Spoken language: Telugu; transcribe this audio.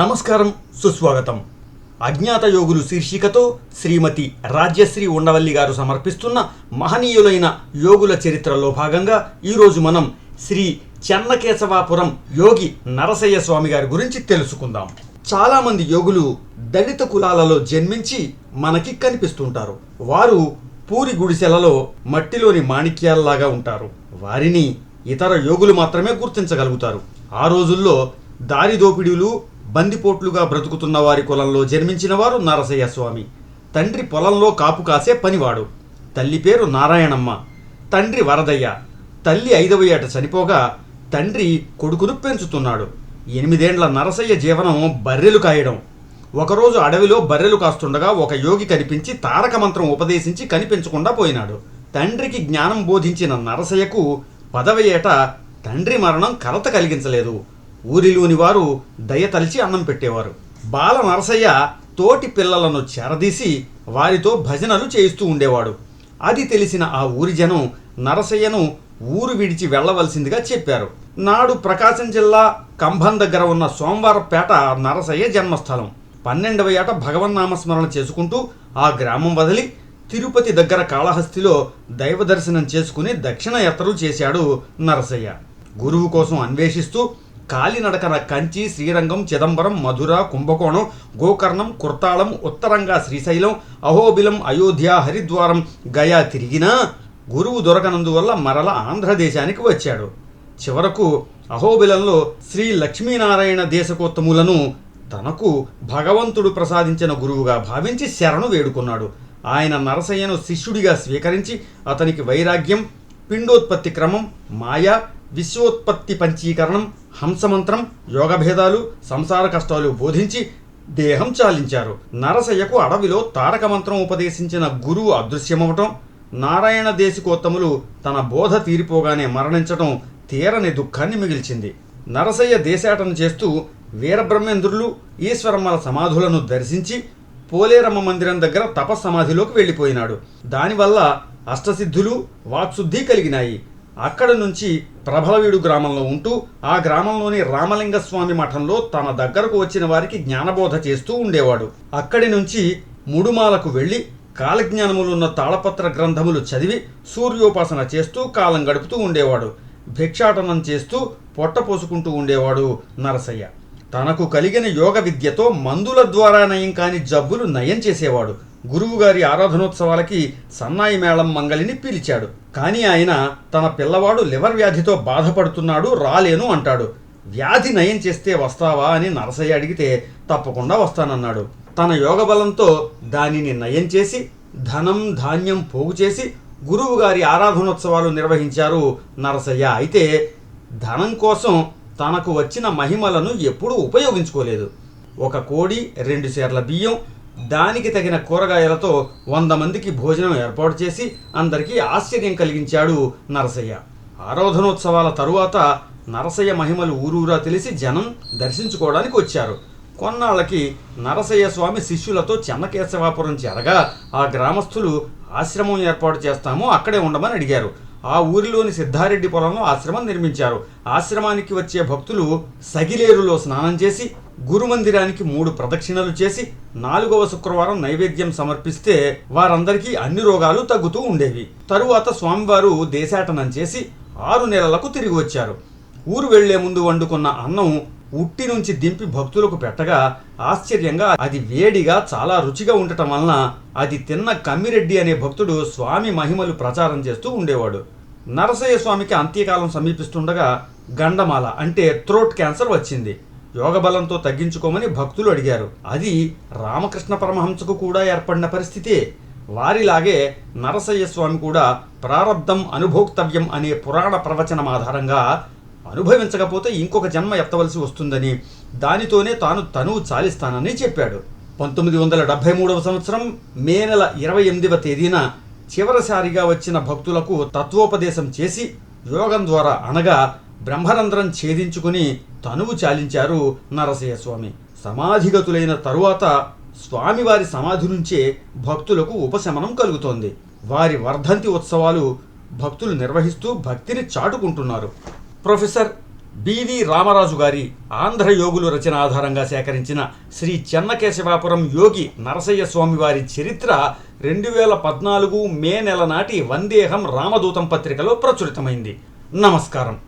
నమస్కారం సుస్వాగతం. అజ్ఞాత యోగులు శీర్షికతో శ్రీమతి రాజ్యశ్రీ ఉండవల్లి గారు సమర్పిస్తున్న మహనీయులైన యోగుల చరిత్రలో భాగంగా ఈరోజు మనం శ్రీ చెన్నకేశవాపురం యోగి నరసయ్య స్వామి గారి గురించి తెలుసుకుందాం. చాలామంది యోగులు దళిత కులాలలో జన్మించి మనకి కనిపిస్తుంటారు. వారు పూరి గుడిసెలలో మట్టిలోని మాణిక్యాలలాగా ఉంటారు. వారిని ఇతర యోగులు మాత్రమే గుర్తించగలుగుతారు. ఆ రోజుల్లో దారి దోపిడీలు బందిపోట్లుగా బ్రతుకుతున్న వారి కులంలో జన్మించినవారు నరసయ్య స్వామి. తండ్రి పొలంలో కాపు కాసే పనివాడు. తల్లి పేరు నారాయణమ్మ. తండ్రి వరదయ్య. తల్లి ఐదవ ఏట చనిపోగా తండ్రి కొడుకును పెంచుతున్నాడు. ఎనిమిదేండ్ల నరసయ్య జీవనం బర్రెలు కాయడం. ఒకరోజు అడవిలో బర్రెలు కాస్తుండగా ఒక యోగి కనిపించి తారక మంత్రం ఉపదేశించి కనిపించకుండా పోయినాడు. తండ్రికి జ్ఞానం బోధించిన నరసయ్యకు పదవ ఏట తండ్రి మరణం కలత కలిగించలేదు. ఊరిలోని వారు దయతలిచి అన్నం పెట్టేవారు. బాల నరసయ్య తోటి పిల్లలను చెరదీసి వారితో భజనలు చేయిస్తూ ఉండేవాడు. అది తెలిసిన ఆ ఊరి జనం నరసయ్యను ఊరు విడిచి వెళ్ళవలసిందిగా చెప్పారు. నాడు ప్రకాశం జిల్లా కంభం దగ్గర ఉన్న సోమవారపేట నరసయ్య జన్మస్థలం. పన్నెండవ ఏట భగవన్నామస్మరణ చేసుకుంటూ ఆ గ్రామం వదిలి తిరుపతి దగ్గర కాళహస్తిలో దైవ దర్శనం చేసుకుని దక్షిణ యాత్రలు చేశాడు నరసయ్య. గురువు కోసం అన్వేషిస్తూ కాలినడకన కంచి శ్రీరంగం చిదంబరం మధుర కుంభకోణం గోకర్ణం కుర్తాళం ఉత్తరంగా శ్రీశైలం అహోబిలం అయోధ్య హరిద్వారం గయా తిరిగినా గురువు దొరకనందువల్ల మరల ఆంధ్రదేశానికి వచ్చాడు. చివరకు అహోబిలంలో శ్రీ లక్ష్మీనారాయణ దేశకోత్తములను తనకు భగవంతుడు ప్రసాదించిన గురువుగా భావించి శరణు వేడుకున్నాడు. ఆయన నరసయ్యను శిష్యుడిగా స్వీకరించి అతనికి వైరాగ్యం పిండోత్పత్తి క్రమం మాయ విశ్వోత్పత్తి పంచీకరణం హంసమంత్రం యోగభేదాలు సంసార కష్టాలు బోధించి దేహం చాలించారు. నరసయ్యకు అడవిలో తారక మంత్రం ఉపదేశించిన గురువు అదృశ్యమవటం నారాయణ దేశికోత్తములు తన బోధ తీరిపోగానే మరణించటం తీరని దుఃఖాన్ని మిగిల్చింది. నరసయ్య దేశాటన చేస్తూ వీరబ్రహ్మేంద్రులు ఈశ్వరమ్మల సమాధులను దర్శించి పోలేరమ్మ మందిరం దగ్గర తపస్సమాధిలోకి వెళ్ళిపోయినాడు. దానివల్ల అష్టసిద్ధులు వాక్శుద్ధి కలిగినాయి. అక్కడ నుంచి ప్రభలవీడు గ్రామంలో ఉంటూ ఆ గ్రామంలోని రామలింగ స్వామి మఠంలో తన దగ్గరకు వచ్చిన వారికి జ్ఞానబోధ చేస్తూ ఉండేవాడు. అక్కడి నుంచి ముడుమాలకు వెళ్ళి కాలజ్ఞానములున్న తాళపత్ర గ్రంథములు చదివి సూర్యోపాసన చేస్తూ కాలం గడుపుతూ ఉండేవాడు. భిక్షాటనం చేస్తూ పొట్ట పోసుకుంటూ ఉండేవాడు నరసయ్య. తనకు కలిగిన యోగ విద్యతో మందుల ద్వారా నయం కాని జబ్బులు నయం చేసేవాడు. గురువుగారి ఆరాధనోత్సవాలకి సన్నాయి మేళం మంగలిని పిలిచాడు. కానీ ఆయన తన పిల్లవాడు లివర్ వ్యాధితో బాధపడుతున్నాడు రాలేను అంటాడు. వ్యాధి నయం చేస్తే వస్తావా అని నరసయ్య అడిగితే తప్పకుండా వస్తానన్నాడు. తన యోగ బలంతో దానిని నయం చేసి ధనం ధాన్యం పోగు చేసి గురువుగారి ఆరాధనోత్సవాలు నిర్వహించారు నరసయ్య. అయితే ధనం కోసం తనకు వచ్చిన మహిమలను ఎప్పుడూ ఉపయోగించుకోలేదు. ఒక కోడి రెండు సేర్ల బియ్యం దానికి తగిన కూరగాయలతో వంద మందికి భోజనం ఏర్పాటు చేసి అందరికీ ఆశ్చర్యం కలిగించాడు నరసయ్య. ఆరాధనోత్సవాల తరువాత నరసయ్య మహిమలు ఊరూరా తెలిసి జనం దర్శించుకోవడానికి వచ్చారు. కొన్నాళ్ళకి నరసయ్య స్వామి శిష్యులతో చెన్నకేశవాపురం చేరగా ఆ గ్రామస్తులు ఆశ్రమం ఏర్పాటు చేస్తాము అక్కడే ఉండమని అడిగారు. ఆ ఊరిలోని సిద్ధారెడ్డి పొలంలో ఆశ్రమం నిర్మించారు. ఆశ్రమానికి వచ్చే భక్తులు సగిలేరులో స్నానం చేసి గురుమందిరానికి మూడు ప్రదక్షిణలు చేసి నాలుగవ శుక్రవారం నైవేద్యం సమర్పిస్తే వారందరికీ అన్ని రోగాలు తగ్గుతూ ఉండేవి. తరువాత స్వామివారు దేశాటనం చేసి ఆరు నెలలకు తిరిగి వచ్చారు. ఊరు వెళ్ళే ముందు వండుకున్న అన్నం ఉట్టి నుంచి దింపి భక్తులకు పెట్టగా ఆశ్చర్యంగా అది వేడిగా చాలా రుచిగా ఉండటం వలన అది తిన్న కమ్మిరెడ్డి అనే భక్తుడు స్వామి మహిమలు ప్రచారం చేస్తూ ఉండేవాడు. నరసయ్య స్వామికి అంత్యకాలం సమీపిస్తుండగా గండమాల అంటే థ్రోట్ క్యాన్సర్ వచ్చింది. యోగ బలంతో తగ్గించుకోమని భక్తులు అడిగారు. అది రామకృష్ణ పరమహంసకు కూడా ఏర్పడిన పరిస్థితే వారిలాగే నరసయ్య స్వామి కూడా ప్రారబ్ధం అనుభోక్తవ్యం అనే పురాణ ప్రవచనం ఆధారంగా అనుభవించకపోతే ఇంకొక జన్మ ఎత్తవలసి వస్తుందని దానితోనే తాను తనువు చాలిస్తానని చెప్పాడు. పంతొమ్మిది వందల డెబ్భై మూడవ సంవత్సరం మే నెల ఇరవై ఎనిమిదవ తేదీన చివరిసారిగా వచ్చిన భక్తులకు తత్వోపదేశం చేసి యోగం ద్వారా అనగా బ్రహ్మరంధ్రం ఛేదించుకుని తనువు చాలించారు నరసయ్య స్వామి సమాధిగతులైన తరువాత స్వామివారి సమాధి నుంచే భక్తులకు ఉపశమనం కలుగుతోంది. వారి వర్ధంతి ఉత్సవాలు భక్తులు నిర్వహిస్తూ భక్తిని చాటుకుంటున్నారు. ప్రొఫెసర్ బివి రామరాజు గారి ఆంధ్ర యోగులు రచన ఆధారంగా సేకరించిన శ్రీ చెన్నకేశవాపురం యోగి నరసయ్య స్వామి వారి చరిత్ర రెండు వేల పద్నాలుగు మే నెల నాటి వందేహం రామదూతం పత్రికలో ప్రచురితమైంది. నమస్కారం.